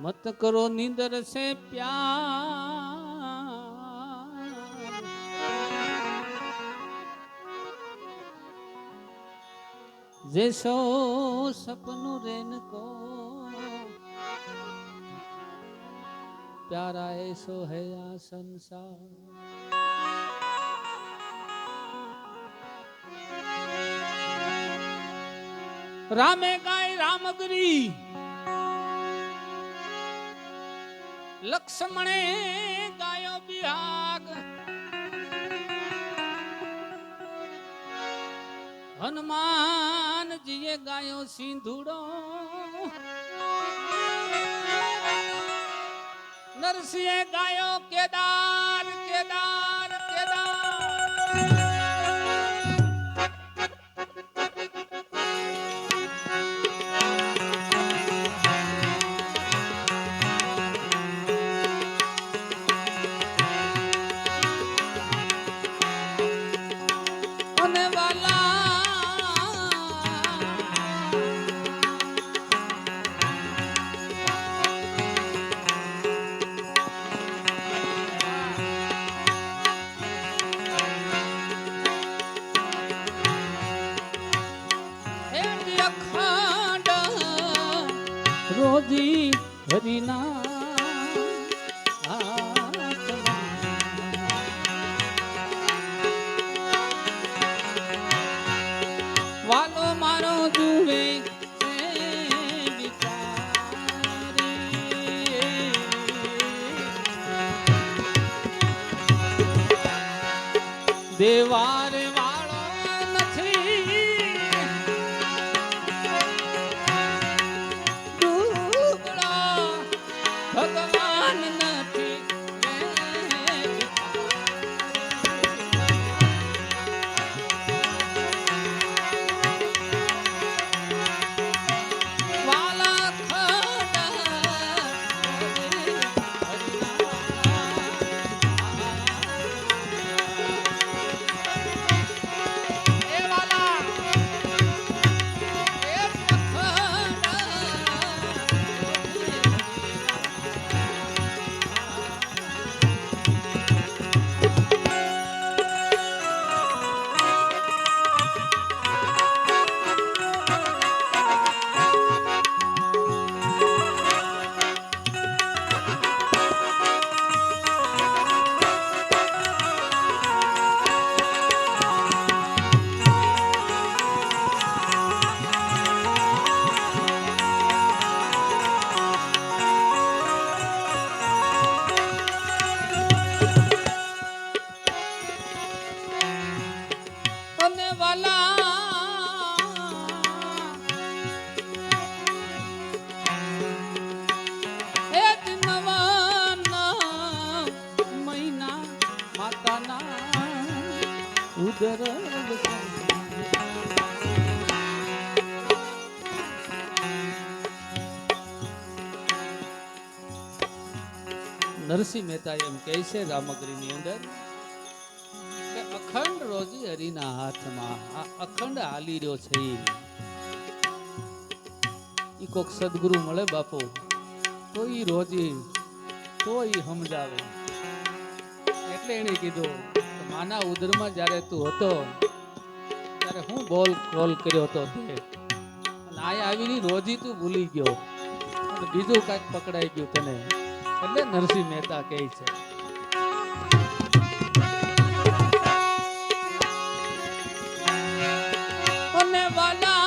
મત કરો નીંદર સે પ્યાર जैसो सपनों रेन को प्यारा ऐसो है आ संसार રામે ગાય રામગરી લક્ષ્મણે ગાયો બિહાગ. હનુમાનજીએ ગાયો સિંધુડો. નરસિંહે ગાયો કેદાર કેદાર. હરિના નરસિંહ મહેતા એમ કહે છે રામગરીની અંદર કે અખંડ રોજી હરિના હાથમાં આ અખંડ હાલી રહ્યો છે. ઈ. કોક સદગુરુ મળે બાપુ, તો એ રોજી, તો એ સમજાવે એટલે એને કીધું માના ઉદરમાં જ્યારે તું હતો, ત્યારે હું બોલ કોલ કર્યો હતો તે. આયા આવીને રોજી તું ભૂલી ગયો. બીજું કાંઈક પકડાઈ ગયું તને. એટલે નરસિંહ મહેતા કહે છે. અને વાલા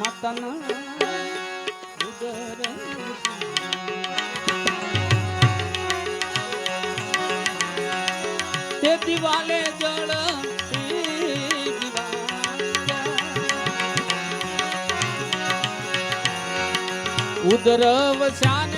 માતાના દિવાલ ઉદર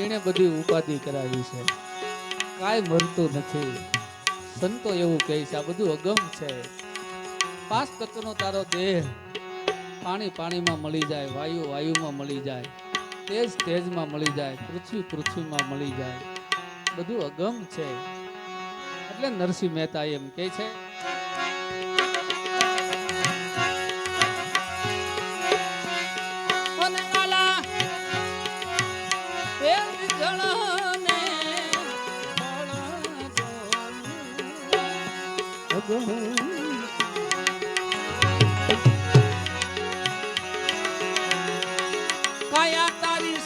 એણે બધી ઉપાધિ કરાવી છે. કાંઈ મળતું નથી. સંતો એવું કહે છે, આ બધું અગમ છે. પાંચ તત્વનો તારો દેહ પાણી પાણીમાં મળી જાય, વાયુ વાયુમાં મળી જાય, તેજ તેજમાં મળી જાય, પૃથ્વી પૃથ્વીમાં મળી જાય. બધું અગમ છે. એટલે નરસિંહ મહેતા એમ કહે છે અગમ કાયા તારી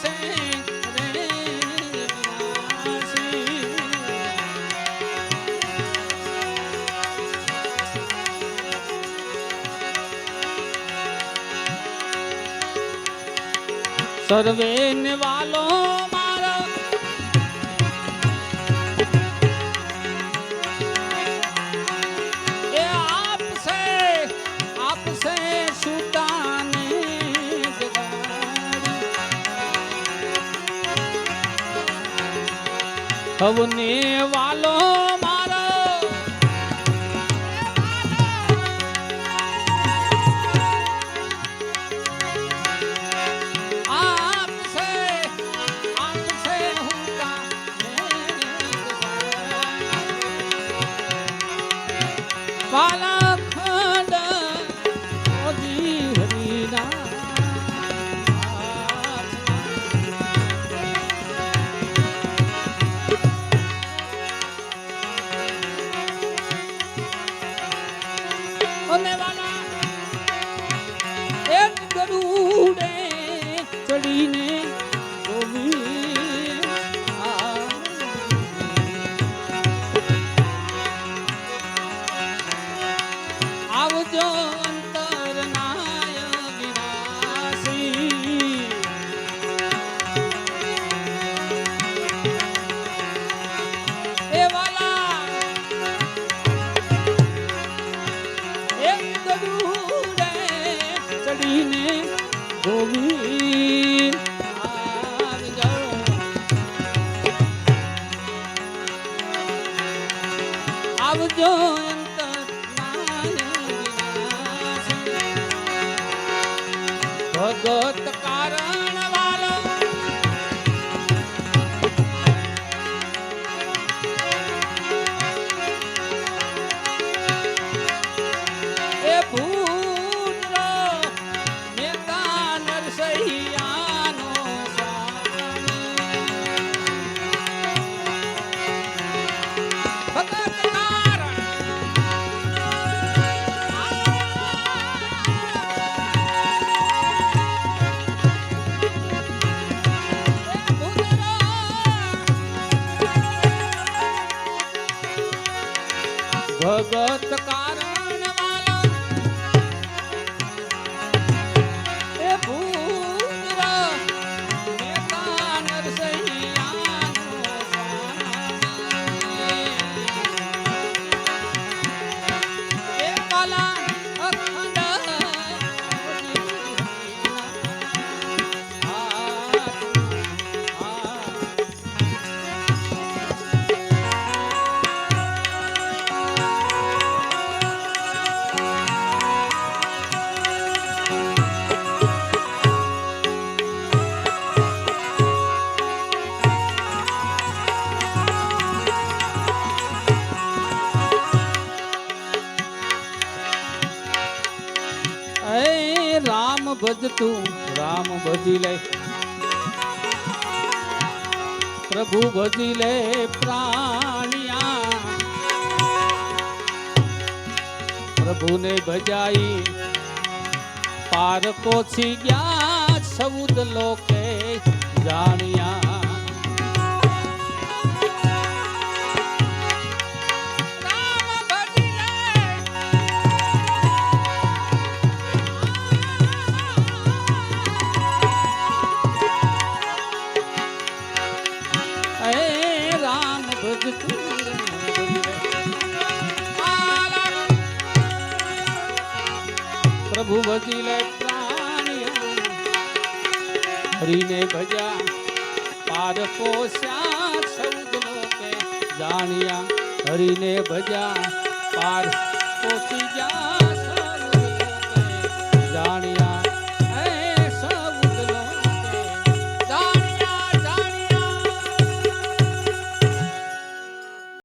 સર્વે વાલો ಅವನೇ અને વાલા એક ગરુડે ચડીને God. એ રામ ભજતું રામ ભજી લે. પ્રભુ ભજી લે પ્રાણિયા. પ્રભુને ભજાઈ. પાર પોછી ગયા, સૌદ લોકે જાણ્યા હરીને ભજ્યા. પાર પોસ્યા સૌદ લોકે જાણ્યા. હરીને ભજ્યા. પાર જા